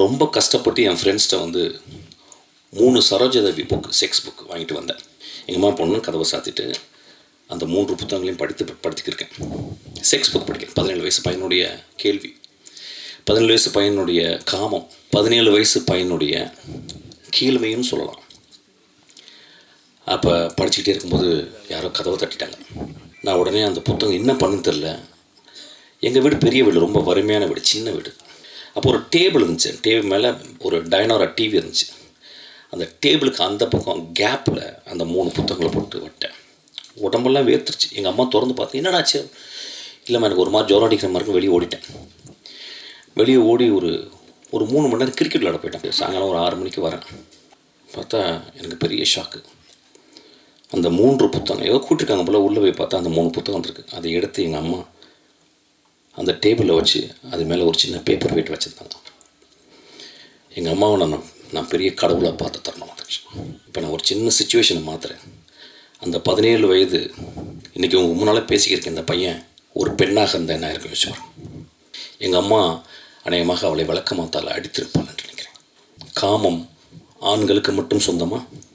ரொம்ப கஷ்டப்பட்டு என் ஃப்ரெண்ட்ஸ்கிட்ட வந்து மூணு சரோஜதேவி புக் செக்ஸ் புக் வாங்கிட்டு வந்தேன். எங்கள் அம்மா பொண்ணு கதவை சாத்திட்டு அந்த மூன்று புத்தகங்களையும் படித்து படித்துக்கிருக்கேன் செக்ஸ் புக் படிக்கிறேன் பதினேழு வயசு பையனுடைய கேள்வி. பதினேழு வயசு பையனுடைய காமம். பதினேழு வயசு பையனுடைய கீழ்மையும் சொல்லலாம். அப்போ படிச்சுக்கிட்டே இருக்கும்போது யாரோ கதவை தட்டிட்டாங்க. நான் உடனே அந்த புத்தகம் என்ன பண்ணுன்னு தெரில எங்கள் வீடு பெரிய வீடு ரொம்ப வறுமையான வீடு சின்ன வீடு. அப்போ ஒரு டேபிள் இருந்துச்சு. டேபிள் மேலே ஒரு டைனோரா டிவி இருந்துச்சு. அந்த டேபிளுக்கு அந்த பக்கம் கேப்பில் அந்த மூணு புத்தகங்களை போட்டு விட்டேன் உடம்பெல்லாம் வேர்த்துருச்சு. எங்கள் அம்மா திறந்து பார்த்து என்னடாச்சு இல்லைம்மா எனக்கு ஒரு மாதிரி ஜோரம் அடிக்கிற மாதிரி வெளியே ஓடிட்டேன். வெளியே ஓடி ஒரு ஒரு மூணு மணி நேரம் கிரிக்கெட் விளாட போயிட்டேன். சாயங்காலம் ஒரு ஆறு மணிக்கு வரேன். பார்த்தா எனக்கு பெரிய ஷாக்கு அந்த மூன்று புத்தகம் ஏதோ கூட்டிருக்காங்க போல் உள்ளே போய் பார்த்தா அந்த மூணு புத்தகம் இருக்குது அதை எடுத்து எங்கள் அம்மா அந்த டேபிளில் வச்சு அது மேலே ஒரு சின்ன பேப்பர் வெயிட் வச்சுருந்தாங்க. எங்கள் அம்மாவை நான் நான் பெரிய கடவுளாக பார்த்து தரணும் இப்போ நான் ஒரு சின்ன சுச்சுவேஷனை மாற்றுறேன் அந்த பதினேழு வயது இன்றைக்கி உங்கள் முன்னால் பேசிக்கிருக்க இந்த பையன் ஒரு பெண்ணாக இருந்தால் என்ன இருக்கும் யோசிச்சு எங்கள் அம்மா அநேகமாக அவளை வழக்கமாக மாத்தால் அடித்திருப்பாள் நினைக்கிறேன். காமம் ஆண்களுக்கு மட்டும் சொந்தமாக